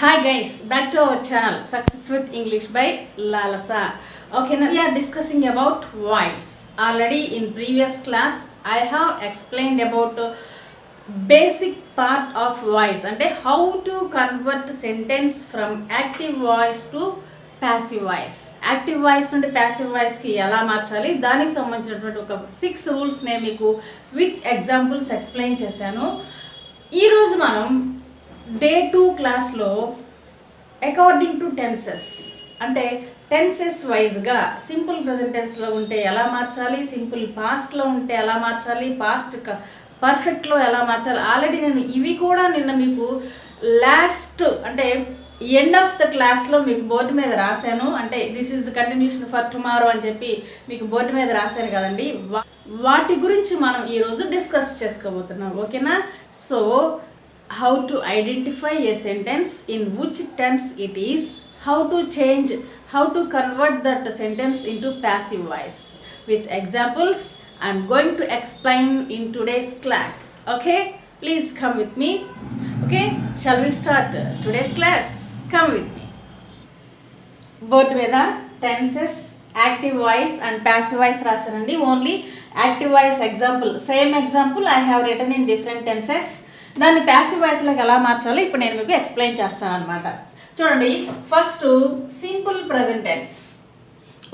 Hi guys back to our channel success with English by Lalasa okay we are discussing about voice already in previous class I have explained about basic part of voice అంటే how to convert sentence from active voice to passive voice active voice నుండి passive వాయిస్కి ఎలా మార్చాలి? దానికి సంబంధించినటువంటి ఒక six rules నేను మీకు విత్ ఎగ్జాంపుల్స్ ఎక్స్ప్లెయిన్ చేశాను. ఈరోజు మనం డే టూ క్లాస్లో అకార్డింగ్ టు టెన్సెస్ అంటే టెన్సెస్ వైజ్గా సింపుల్ ప్రజెంట్ టెన్స్లో ఉంటే ఎలా మార్చాలి సింపుల్ పాస్ట్లో ఉంటే ఎలా మార్చాలి పాస్ట్ పర్ఫెక్ట్లో ఎలా మార్చాలి ఆల్రెడీ నేను ఇవి కూడా నిన్న మీకు లాస్ట్ అంటే ఎండ్ ఆఫ్ ద క్లాస్లో మీకు బోర్డు మీద రాశాను. అంటే this is continuation for tomorrow అని చెప్పి మీకు బోర్డు మీద రాశాను కదండి. వా- వాటి గురించి మనం ఈరోజు డిస్కస్ చేసుకోబోతున్నాం. ఓకేనా? So how to identify a sentence in which tense it is how to change how to convert that sentence into passive voice with examples i'm going to explain in today's class okay please come with me okay shall we start today's class come with me board మీద tenses active voice and passive voice రాశానండి only active voice example same example I have written in different tenses దాన్ని passive వాయిస్లోకి ఎలా మార్చాలో ఇప్పుడు నేను మీకు explain చేస్తాను అనమాట చూడండి ఫస్ట్ సింపుల్ ప్రజెంటెన్స్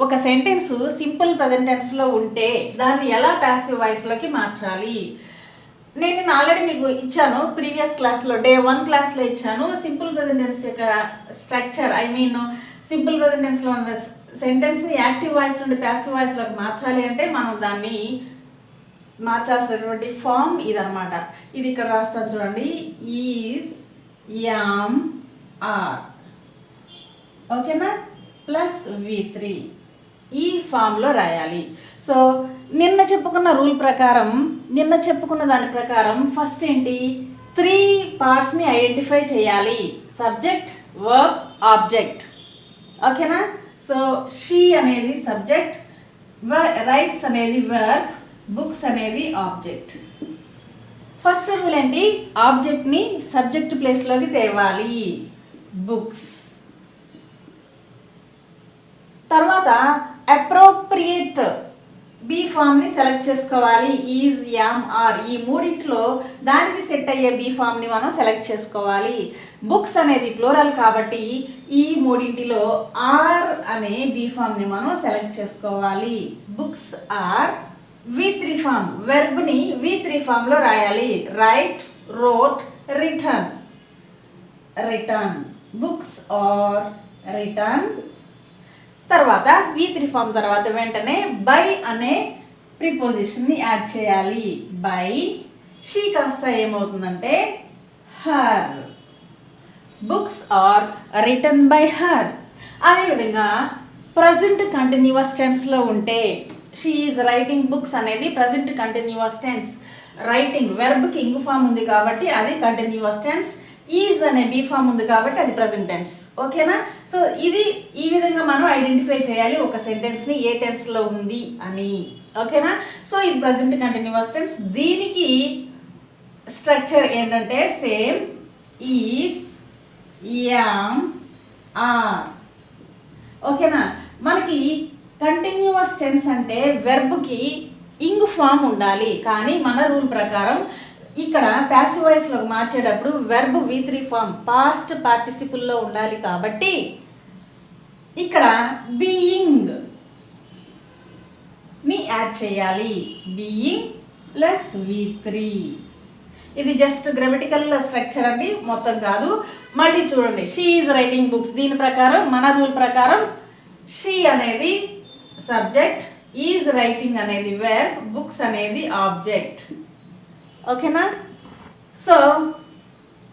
ఒక సెంటెన్స్ సింపుల్ ప్రజెంటెన్స్లో ఉంటే దాన్ని ఎలా ప్యాసివ్ వాయిస్లోకి మార్చాలి? నేను నేను ఆల్రెడీ మీకు ఇచ్చాను ప్రీవియస్ క్లాస్లో డే వన్ క్లాస్లో ఇచ్చాను. సింపుల్ ప్రజెంటెన్స్ యొక్క స్ట్రక్చర్ ఐ మీన్ సింపుల్ ప్రజెంటెన్స్లో ఉన్న సెంటెన్స్ యాక్టివ్ వాయిస్ నుండి ప్యాసివ్ వాయిస్లోకి మార్చాలి అంటే మనం దాన్ని మార్చాల్సినటువంటి ఫామ్ ఇదనమాట ఇది ఇక్కడ రాస్తాను చూడండి. ఈజ్ యామ్ ఆర్ ఓకేనా? ప్లస్ వి త్రీ ఈ ఫామ్లో రాయాలి. సో నిన్న చెప్పుకున్న రూల్ ప్రకారం నిన్న చెప్పుకున్న దాని ప్రకారం ఫస్ట్ ఏంటి? త్రీ పార్ట్స్ని ఐడెంటిఫై చేయాలి. సబ్జెక్ట్ వర్బ్ ఆబ్జెక్ట్ ఓకేనా? సో షీ అనేది సబ్జెక్ట్ రైట్స్ అనేది వర్బ్ బుక్స్ అనేవి ఆబ్జెక్ట్. ఫస్ట్ రూల్ ఏంటి? ఆబ్జెక్ట్ని సబ్జెక్ట్ ప్లేస్లోకి తేవాలి. బుక్స్. తర్వాత అప్రోప్రియేట్. బీ ఫామ్ని సెలెక్ట్ చేసుకోవాలి. Is am are. ఈ మూడింటిలో దానికి సెట్ అయ్యే బీ ఫామ్ని మనం సెలెక్ట్ చేసుకోవాలి. బుక్స్ అనేది ప్లోరల్ కాబట్టి ఈ మూడింటిలో ఆర్ అనే బీ ఫామ్ని మనం సెలెక్ట్ చేసుకోవాలి. Books are V three form వెర్బ్ని V three ఫామ్లో రాయాలి. Write wrote written written books are written తర్వాత వి త్రీ ఫామ్ తర్వాత వెంటనే బై అనే ప్రిపోజిషన్ని యాడ్ చేయాలి. బై షీ కాస్త ఏమవుతుందంటే her books are written by her అదేవిధంగా ప్రజెంట్ కంటిన్యూస్ టెన్స్లో ఉంటే షీ ఈజ్ రైటింగ్ బుక్స్ అనేది ప్రజెంట్ కంటిన్యూస్ టెన్స్ రైటింగ్ వెర్బ్కి ఇంగ్ ఫామ్ ఉంది కాబట్టి అది కంటిన్యూస్ టెన్స్ ఈజ్ అనే బీ ఫామ్ ఉంది కాబట్టి అది ప్రజెంట్ టెన్స్ ఓకేనా సో ఇది ఈ విధంగా మనం ఐడెంటిఫై చేయాలి ఒక సెంటెన్స్ని ఏ టెన్స్లో ఉంది అని. ఓకేనా సో ఇది ప్రజెంట్ కంటిన్యూస్ టెన్స్ దీనికి స్ట్రక్చర్ ఏంటంటే సేమ్ ఈస్ యామ్ ఆర్ ఓకేనా మనకి కంటిన్యూస్ టెన్స్ అంటే వెర్బ్కి ఇంగ్ ఫామ్ ఉండాలి. కానీ మన రూల్ ప్రకారం ఇక్కడ ప్యాసివ్ వాయిస్లోకి మార్చేటప్పుడు verb V three form past పార్టిసిపుల్లో ఉండాలి కాబట్టి ఇక్కడ బీయింగ్ని యాడ్ చేయాలి. బీయింగ్ ప్లస్ వి త్రీ ఇది జస్ట్ గ్రామటికల్ స్ట్రక్చర్ అండి మొత్తం కాదు. మళ్ళీ చూడండి షీ ఈజ్ రైటింగ్ బుక్స్ దీని ప్రకారం మన రూల్ ప్రకారం షీ అనేది సబ్జెక్ట్ ఈజ్ రైటింగ్ అనేది వేర్ బుక్స్ అనేది ఆబ్జెక్ట్ ఓకేనా so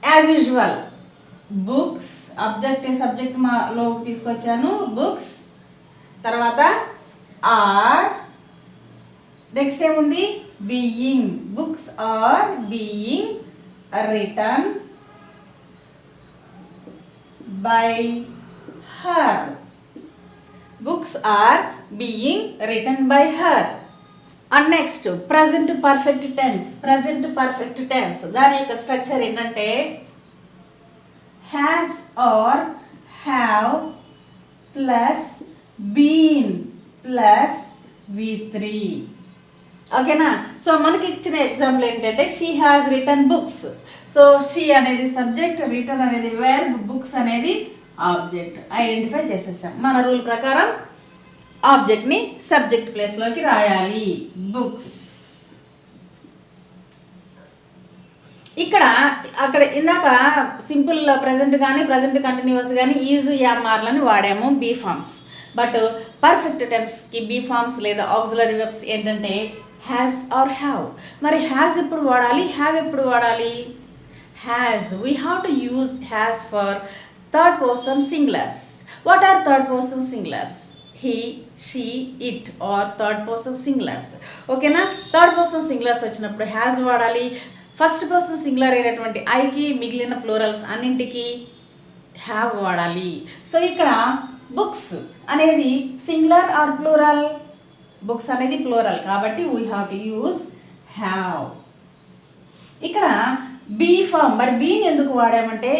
as usual books object subject మాలోకి తీసుకొచ్చాను. బుక్స్ తర్వాత ఆర్ నెక్స్ట్ ఏముంది? Being books are being written by her books are being written by her and next present perfect tense present perfect tense దాని యొక్క structure ఏంటంటే has or have plus been plus V three ఓకేనా so మనకి ఇచ్చిన example ఏంటంటే she has written books so she అనేది subject written అనేది verb books అనేది ఆబ్జెక్ట్ ఐడెంటిఫై చేసేసాం. మన రూల్ ప్రకారం ఆబ్జెక్ట్ని సబ్జెక్ట్ ప్లేస్లోకి రాయాలి. బుక్స్. ఇక్కడ అక్కడ ఇందాక సింపుల్ ప్రజెంట్ కానీ ప్రజెంట్ కంటిన్యూస్ కానీ ఈజ్ యామార్లని వాడాము బీ ఫామ్స్ బట్ పర్ఫెక్ట్ టెన్స్కి బీ ఫామ్స్ లేదా ఆక్సిలరీ వెబ్స్ ఏంటంటే హ్యాస్ ఆర్ హ్యావ్ మరి హ్యాస్ ఎప్పుడు వాడాలి? హ్యావ్ ఎప్పుడు వాడాలి? Has we have to use has for third person singulars what are third person singulars he she it are third person singulars ఓకేనా third person singulars వచ్చినప్పుడు has వాడాలి. First person singular అయినటువంటి ఐకి మిగిలిన ప్లూరల్స్ అన్నింటికి have వాడాలి. So ఇక్కడ books అనేది సింగులర్ ఆర్ ప్లూరల్ బుక్స్ అనేది ప్లూరల్ కాబట్టి we have to use have ఇక్కడ బీ ఫామ్ మరి బీని ఎందుకు వాడామంటే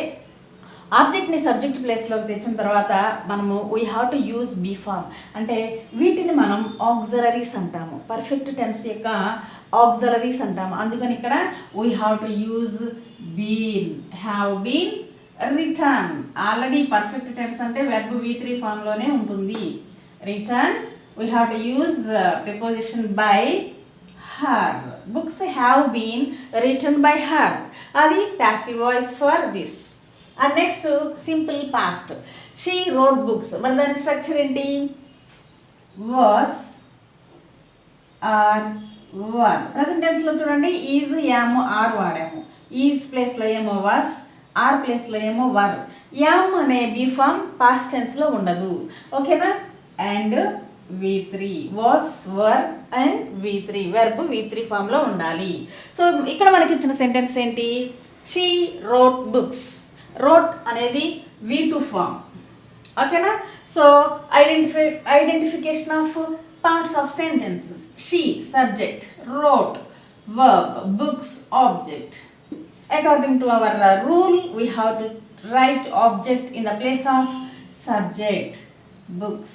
ఆబ్జెక్ట్ని సబ్జెక్ట్ ప్లేస్లోకి తెచ్చిన తర్వాత మనము we have to use be form అంటే వీటిని మనం ఆక్సలరీస్ అంటాము. పర్ఫెక్ట్ టెన్స్ యొక్క ఆక్సలరీస్ అంటాము. అందుకని ఇక్కడ we have to use been have been written already perfect tense అంటే వెబ్ వి త్రీ ఫామ్లోనే ఉంటుంది. Written we have to use preposition by her books have been written by her అది passive voice for this and next simple past she wrote books మరి దాని structure ఏంటి? Was or were present టెన్స్లో చూడండి. Is am are వాడాము. Is ప్లేస్లో ఏమో was are ప్లేస్లో ఏమో వర్ యామ్ అనే బీ ఫామ్ పాస్ట్ టెన్స్లో ఉండదు. ఓకేనా and V three was were and V three verb V three ఫామ్లో ఉండాలి. సో ఇక్కడ మనకి ఇచ్చిన సెంటెన్స్ ఏంటి? షీ రోట్ బుక్స్ రోట్ అనేది వి టు ఫామ్ ఓకేనా so identify identification of parts of sentences she subject wrote verb books object according to our uh, rule we have to write object in the place of subject books.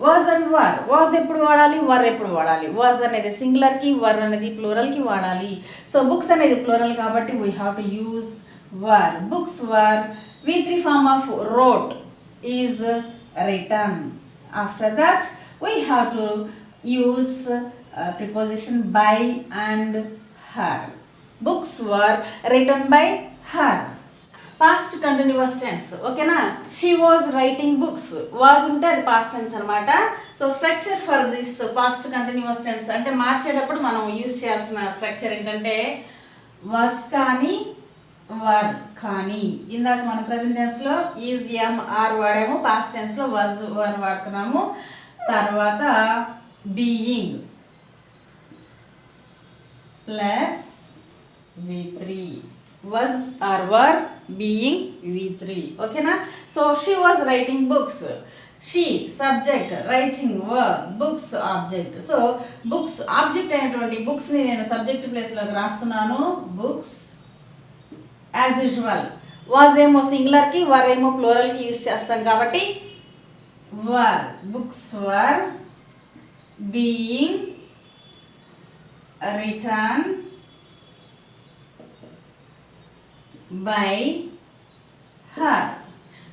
Was and were was ఎప్పుడు వాడాలి? వర్ ఎప్పుడు వాడాలి? Was అనేది సింగులర్కి వర్ అనేది ప్లూరల్కి వాడాలి. So books అనేది plural కాబట్టి we have to use were books were V three form of wrote is written after we we to to use preposition by and her books were written by her past continuous tense ఓకేనా she was writing books was ఉంటే అది past tense అనమాట so structure for this past continuous tense అంటే మార్చేటప్పుడు మనం use చేయాల్సిన structure ఏంటంటే was కానీ వర్ కానీ ఇందాక మనం ప్రజెంట్ టెన్స్లో ఈజ్ ఎం ఆర్ వాడాము పాస్ట్ టెన్స్లో వజ్ వర్ వాడుతున్నాము. తర్వాత being plus V three were are were being V three ఓకేనా so she was writing books she subject writing verb books object so books object అయినటువంటి బుక్స్ని నేను subject ప్లేస్లోకి రాస్తున్నాను. బుక్స్ యాజ్ యూజువల్ వాజ్ ఏమో సింగులర్కి వర్ ఏమో ప్లోరల్కి యూజ్ చేస్తాం కాబట్టి were books were being written by her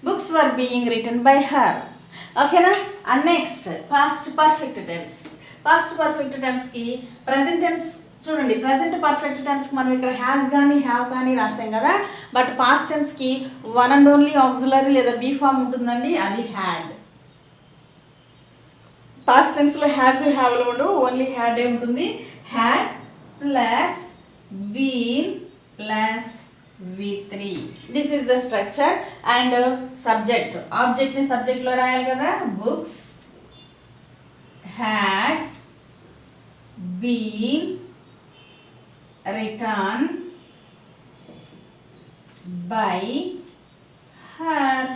books were being written by her ఓకేనా and next past perfect tense past perfect టెన్స్కి present tense చూడండి ప్రజెంట్ పర్ఫెక్ట్ టెన్స్కి మనం ఇక్కడ హ్యాస్ కానీ హ్యావ్ కానీ రాసాం కదా బట్ పాస్ట్ టెన్స్కి వన్ అండ్ ఓన్లీ ఆక్సిలరీ లేదా బీ ఫామ్ ఉంటుందండి అది హ్యాడ్ పాస్ట్ టెన్స్లో హ్యాస్ హ్యావ్లు ఉండవు ఓన్లీ హ్యాడ్ ఏ ఉంటుంది? Had plus been plus V three this is the structure and subject ఆబ్జెక్ట్ని సబ్జెక్ట్లో రాయాలి కదా books had been written by her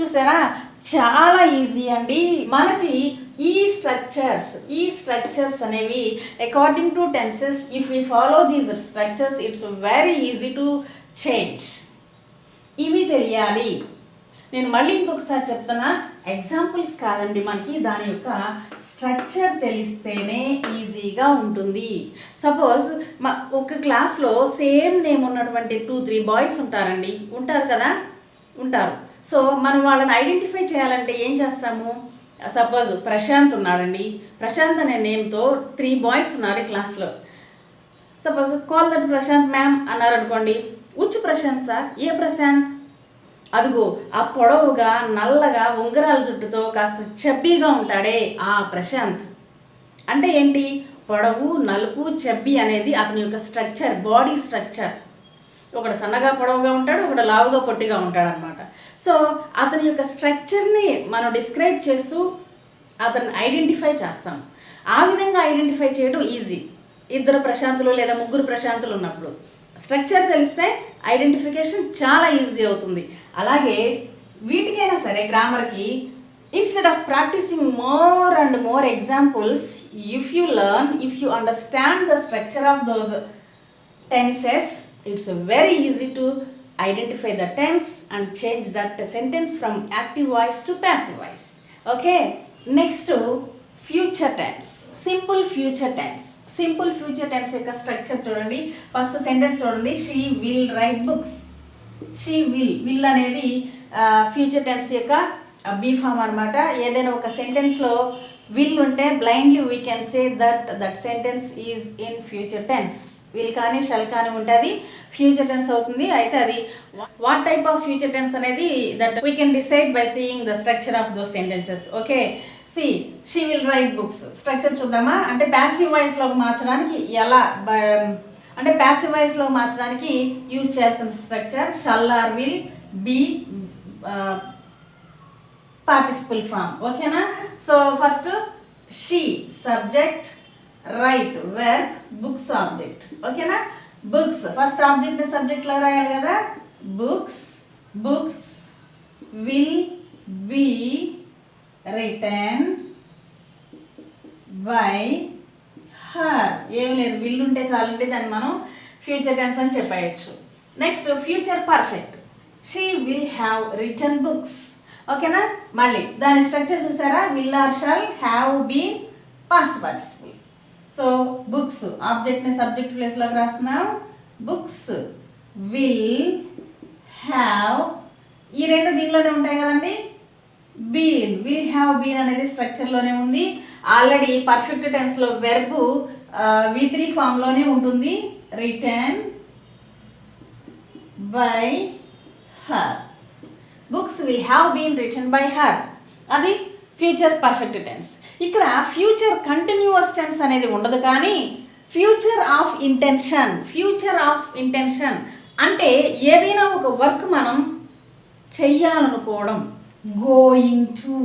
చూసారా? చాలా ఈజీ అండి. మనకి ఈ స్ట్రక్చర్స్ ఈ స్ట్రక్చర్స్ అనేవి according to tenses if we follow these structures it's very easy to change ఇవి తెలియాలి. నేను మళ్ళీ ఇంకొకసారి చెప్తున్నా. ఎగ్జాంపుల్స్ కాదండి మనకి దాని యొక్క స్ట్రక్చర్ తెలిస్తేనే ఈజీగా ఉంటుంది. సపోజ్ మా ఒక క్లాస్లో సేమ్ నేమ్ ఉన్నటువంటి టూ త్రీ బాయ్స్ ఉంటారండి. ఉంటారు కదా? ఉంటారు. సో మనం వాళ్ళని ఐడెంటిఫై చేయాలంటే ఏం చేస్తాము? సపోజ్ ప్రశాంత్ ఉన్నాడండి. ప్రశాంత్ అనే నేమ్తో త్రీ బాయ్స్ ఉన్నారు క్లాస్లో suppose call that Prashant ma'am అన్నారు అనుకోండి ఉచ్చు ప్రశాంత్ సార్ ఏ ప్రశాంత్? అదిగో ఆ పొడవుగా నల్లగా ఉంగరాల జుట్టుతో కాస్త చబ్బీగా ఉంటాడే ఆ ప్రశాంత్. అంటే ఏంటి? పొడవు నలుపు చబ్బి అనేది అతని యొక్క స్ట్రక్చర్ బాడీ స్ట్రక్చర్. ఒకడు సన్నగా పొడవుగా ఉంటాడు ఒకడు లావుగా పొట్టిగా ఉంటాడు అనమాట సో అతని యొక్క స్ట్రక్చర్ని మనం డిస్క్రైబ్ చేస్తూ అతను ఐడెంటిఫై చేస్తాం. ఆ విధంగా ఐడెంటిఫై చేయడం ఈజీ. ఇద్దరు ప్రశాంతులు లేదా ముగ్గురు ప్రశాంతులు ఉన్నప్పుడు. స్ట్రక్చర్ తెలిస్తే ఐడెంటిఫికేషన్ చాలా ఈజీ అవుతుంది. అలాగే వీటికైనా సరే గ్రామర్కి instead of practising more and more examples if you learn if you understand the structure of those tenses it's very easy to identify the tense and change that sentence from active voice to passive voice. Okay? Next future tense. Simple future tense. Simple future tense యొక్క structure చూడండి. First sentence చూడండి. She will write books. She will. Will అనేది future tense యొక్క be form అనమాట ఏదైనా ఒక సెంటెన్స్లో will ఉంటే blindly we can say that that sentence is in future tense. Will కానీ షల్ కానీ ఉంటుంది. ఫ్యూచర్ టెన్స్ అవుతుంది. అయితే అది what type of future tense అనేది that we can decide by seeing the structure of those sentences okay see she will write books structure చూద్దామా? అంటే passive వాయిస్లోకి మార్చడానికి ఎలా బ- అంటే ప్యాసివ్ వాయిస్లో మార్చడానికి యూజ్ చేయాల్సిన structure shall or will be participle form ఓకేనా so first she subject write verb books object ఓకేనా బుక్స్ ఫస్ట్ ఆబ్జెక్ట్ సబ్జెక్ట్లో రాయాలి కదా? Books books will be return by her ఏం లేదు విల్ ఉంటే చాలంటే దాన్ని మనం ఫ్యూచర్ టెన్స్ అని చెప్పేయచ్చు. Next future perfect she will have return books ఓకేనా మళ్ళీ దాని స్ట్రక్చర్ చూసారా? Will or shall have been past participle so books ఆబ్జెక్ట్ని subject ప్లేస్లోకి రాస్తున్నాం. బుక్స్ విల్ హ్యావ్ ఈ రెండు దీనిలోనే ఉంటాయి కదండి. బీన్ వీ హ్యావ్ బీన్ అనేది స్ట్రక్చర్లోనే ఉంది. ఆల్రెడీ పర్ఫెక్ట్ టెన్స్లో వెర్బు వి త్రీ ఫామ్లోనే ఉంటుంది. Return by her books we have been return by her అది ఫ్యూచర్ పర్ఫెక్ట్ టెన్స్ ఇక్కడ ఫ్యూచర్ కంటిన్యూస్ టెన్స్ అనేది ఉండదు కానీ future of intention future of intention అంటే ఏదైనా ఒక వర్క్ మనం చెయ్యాలనుకోవడం. గోయింగ్ టు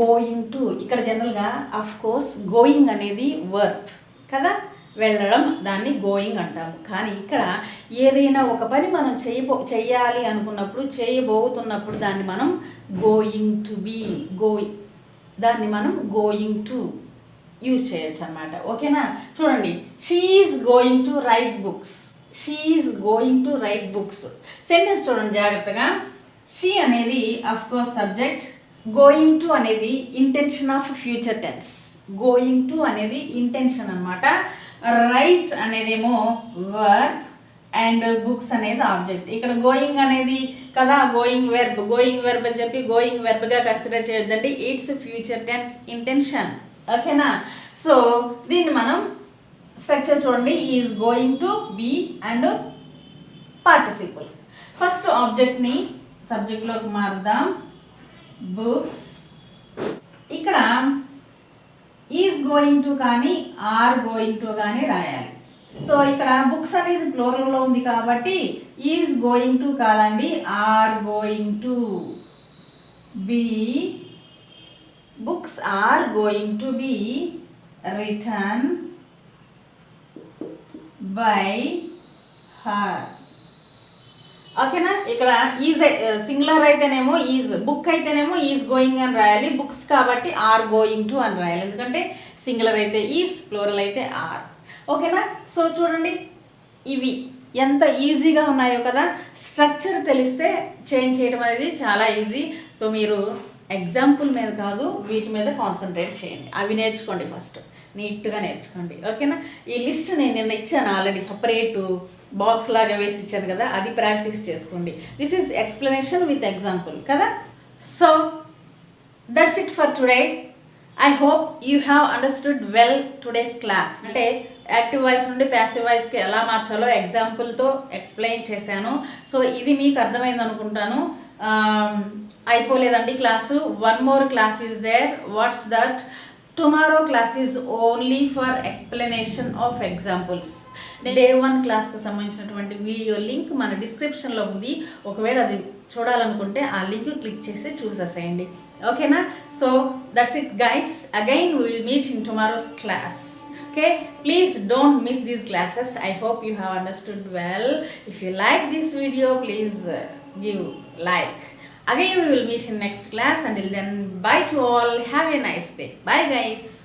గోయింగ్ టు ఇక్కడ జనరల్గా అఫ్ కోర్స్ గోయింగ్ అనేది వర్క్ కదా? వెళ్ళడం దాన్ని గోయింగ్ అంటాము. కానీ ఇక్కడ ఏదైనా ఒక పని మనం చేయబో చేయాలి అనుకున్నప్పుడు చేయబోతున్నప్పుడు దాన్ని మనం గోయింగ్ టు బీ గోయింగ్ దాన్ని మనం గోయింగ్ టు యూజ్ చేయొచ్చు అనమాట ఓకేనా? చూడండి. She's going to write books she's going to write books sentence చూడండి జాగ్రత్తగా. షీ అనేది of course subject going to అనేది intention of future tense going to అనేది ఇంటెన్షన్ అనమాట రైట్ అనేదేమో వర్క్ అండ్ బుక్స్ అనేది ఆబ్జెక్ట్ ఇక్కడ గోయింగ్ అనేది కదా గోయింగ్ వెర్బ్ గోయింగ్ వెర్బ్ అని చెప్పి గోయింగ్ వెర్బ్గా కన్సిడర్ చేయొద్దండి. ఇట్స్ ఫ్యూచర్ టెన్స్ ఇంటెన్షన్ ఓకేనా సో దీన్ని మనం స్ట్రక్చర్ చూడండి. Is going to be and participle first ఆబ్జెక్ట్ని సబ్జెక్ట్లోకి మారుద్దాం బుక్స్ ఇక్కడ ఈజ్ గోయింగ్ టు కానీ ఆర్ గోయింగ్ టు కానీ రాయాలి. సో ఇక్కడ బుక్స్ అనేది ప్లోరల్లో ఉంది కాబట్టి ఈజ్ గోయింగ్ టు కాదండి are going to be books are going to be return by her ఓకేనా? ఇక్కడ ఈజ్ సింగులర్ అయితేనేమో ఈజ్ బుక్ అయితేనేమో ఈజ్ గోయింగ్ అని రాయాలి బుక్స్ కాబట్టి ఆర్ గోయింగ్ టు అని రాయాలి. ఎందుకంటే సింగులర్ అయితే ఈజ్ ఫ్లోరల్ అయితే ఆర్. ఓకేనా? సో చూడండి ఇవి ఎంత ఈజీగా ఉన్నాయో కదా స్ట్రక్చర్ తెలిస్తే చేంజ్ చేయడం అనేది చాలా ఈజీ. సో మీరు ఎగ్జాంపుల్ మీద కాదు వీటి మీద కాన్సన్ట్రేట్ చేయండి. అవి నేర్చుకోండి ఫస్ట్. నీట్గా నేర్చుకోండి. ఓకేనా? ఈ లిస్ట్ నేను నిన్న ఇచ్చాను ఆల్రెడీ సపరేటు బాక్స్ లాగా వేసి ఇచ్చాను కదా అది ప్రాక్టీస్ చేసుకోండి. This is explanation with example కదా? So that's it for today I hope you have understood well today's class అంటే యాక్టివ్ వాయిస్ నుండి ప్యాసివ్ వాయిస్కి ఎలా మార్చాలో ఎగ్జాంపుల్తో ఎక్స్ప్లెయిన్ చేశాను. సో ఇది మీకు అర్థమైంది అనుకుంటాను. Um, అయిపోలేదండి class one more class is there what's that tomorrow class is only for explanation of examples day one క్లాస్కి సంబంధించినటువంటి వీడియో లింక్ మన డిస్క్రిప్షన్లో ఉంది. ఒకవేళ అది చూడాలనుకుంటే ఆ లింక్ క్లిక్ చేసి చూసేసేయండి. ఓకేనా so that's it guys again will meet in tomorrow's class okay? Please don't miss these classes. I hope you have understood well. If you like this video please give give like. Again we will meet in next class. Until then bye to all. Have a nice day. Bye guys